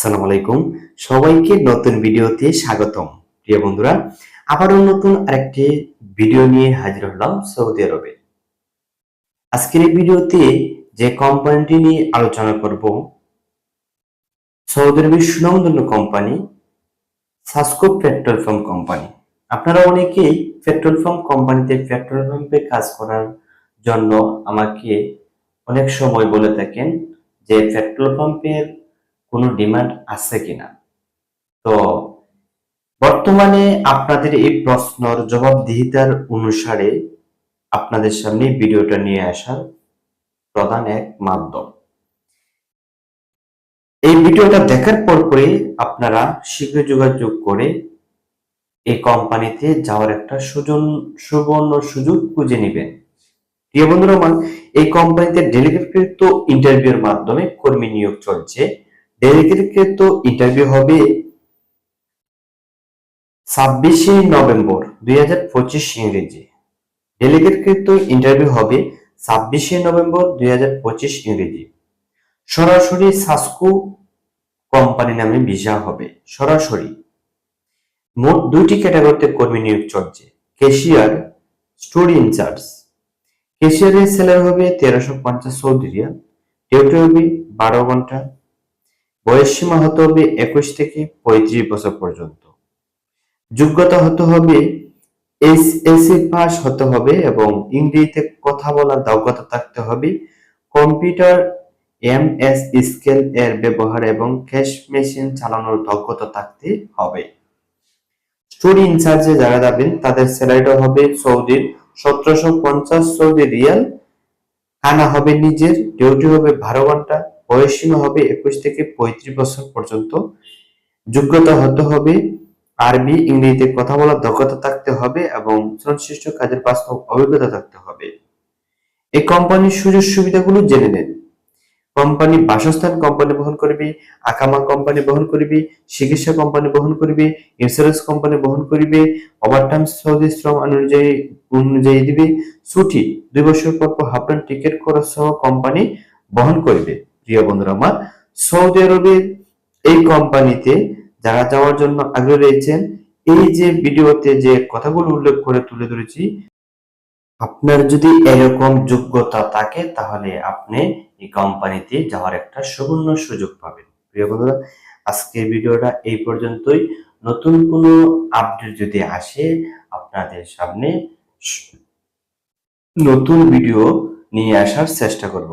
আসসালামু আলাইকুম। সবাইকে নতুন ভিডিওতে স্বাগতম। প্রিয় বন্ধুরা, আবারও নতুন আরেকটি ভিডিও নিয়ে হাজির হলাম সৌদি আরবে। আজকের এই ভিডিওতে যে কোম্পানিটি নিয়ে আলোচনা করব, সৌদি আরবের সুনামধন্য company, SASCO petrol pump company. আপনারা অনেকেই পেট্রোল পাম্প কোম্পানিতে পেট্রোল পাম্পে কাজ করার জন্য আমাকে অনেক সময় বলে থাকেন যে পেট্রোল পাম্পের কোনো ডিমান্ড আছে কিনা? তো বর্তমানে আপনাদের এই প্রশ্নর জবাবদিহিতার অনুসারে আপনাদের সামনে ভিডিওটা নিয়ে আসার প্রধান এক মাধ্যম। এই ভিডিওটা দেখার পর পরে আপনারা শীঘ্র যোগাযোগ করে এই কোম্পানিতে যাওয়ার একটা সুজন সুবর্ণ সুযোগ খুঁজে নেবেন। প্রিয় বন্ধুরা, এই কোম্পানিতে ডেলিগেটকৃত ইন্টারভিউর মাধ্যমে কর্মী নিয়োগ চলছে। ডেলিগেটকৃত ইন্টারভিউ হবে ছাব্বিশে নভেম্বর দুই হাজার পঁচিশ ইংরেজি। ডেলিগেটকৃত ইন্টারভিউ হবে ছাব্বিশে নভেম্বর দুই পঁচিশ ইংরেজি। সরাসরি সাসকো কোম্পানি নামে ভিসা হবে, সরাসরি। মোট দুইটি ক্যাটাগরিতে কর্মী নিয়োগ চলছে কেশিয়ার স্টোর ইনচার্জ। কেশিয়ারের স্যালারি হবে তেরোশো পঞ্চাশ সৌদি রিয়াল ডিউটি হবে বারো ঘণ্টা বয়স সীমা হতে হবে একুশ থেকে পঁয়ত্রিশ বছর পর্যন্ত। যোগ্যতা হতে হবে এস এসি পাস হতে হবে এবং ইংরেজিতে কথা বলার দক্ষতা থাকতে হবে। কম্পিউটার এম এস স্কেল এর ব্যবহার এবং ক্যাশ মেশিন চালানোর দক্ষতা থাকতে হবে। স্টোরি ইনচার্জে যারা যাবেন, তাদের স্যালারিটা হবে সৌদির সতেরোশো পঞ্চাশ সৌদি রিয়াল। খানা হবে নিজের, ডিউটি হবে বারো ঘণ্টা। বয়স সীমা হবে একুশ থেকে পঁয়ত্রিশ বছর পর্যন্ত। যোগ্যতা হতে হবে আরবি, ইংরেজিতে কথা বলার দক্ষতা থাকতে হবে এবং সংশ্লিষ্ট কাজের বাস্তব অভিজ্ঞতা থাকতে হবে। এই কোম্পানির সুযোগ সুবিধাগুলো জেনে নেন। কোম্পানি বাসস্থান কোম্পানি বহন করবে, আকামা কোম্পানি বহন করবে, চিকিৎসা কোম্পানি বহন করবে ইন্স্যুরেন্স কোম্পানি বহন করবে ওভারটাইম সৌদি শ্রম অনুযায়ী অনুযায়ী দিবে। ছুটি, দুই বছর পর পর হাফ টিকিট খরচ সহ কোম্পানি বহন করবে। প্রিয় বন্ধুরা আমার, সৌদি আরবের এই কোম্পানিতে যারা যাওয়ার জন্য আগ্রহী রয়েছেন, এই যে ভিডিওতে যে কথাগুলো উল্লেখ করে তুলে ধরেছি, আপনার যদি এরকম যোগ্যতা থাকে, তাহলে আপনি এই কোম্পানিতে যাওয়ার একটা সুবর্ণ সুযোগ পাবেন। প্রিয় বন্ধুরা, আজকের ভিডিওটা এই পর্যন্তই। নতুন কোনো আপডেট যদি আসে, আপনাদের সামনে নতুন ভিডিও নিয়ে আসার চেষ্টা করব।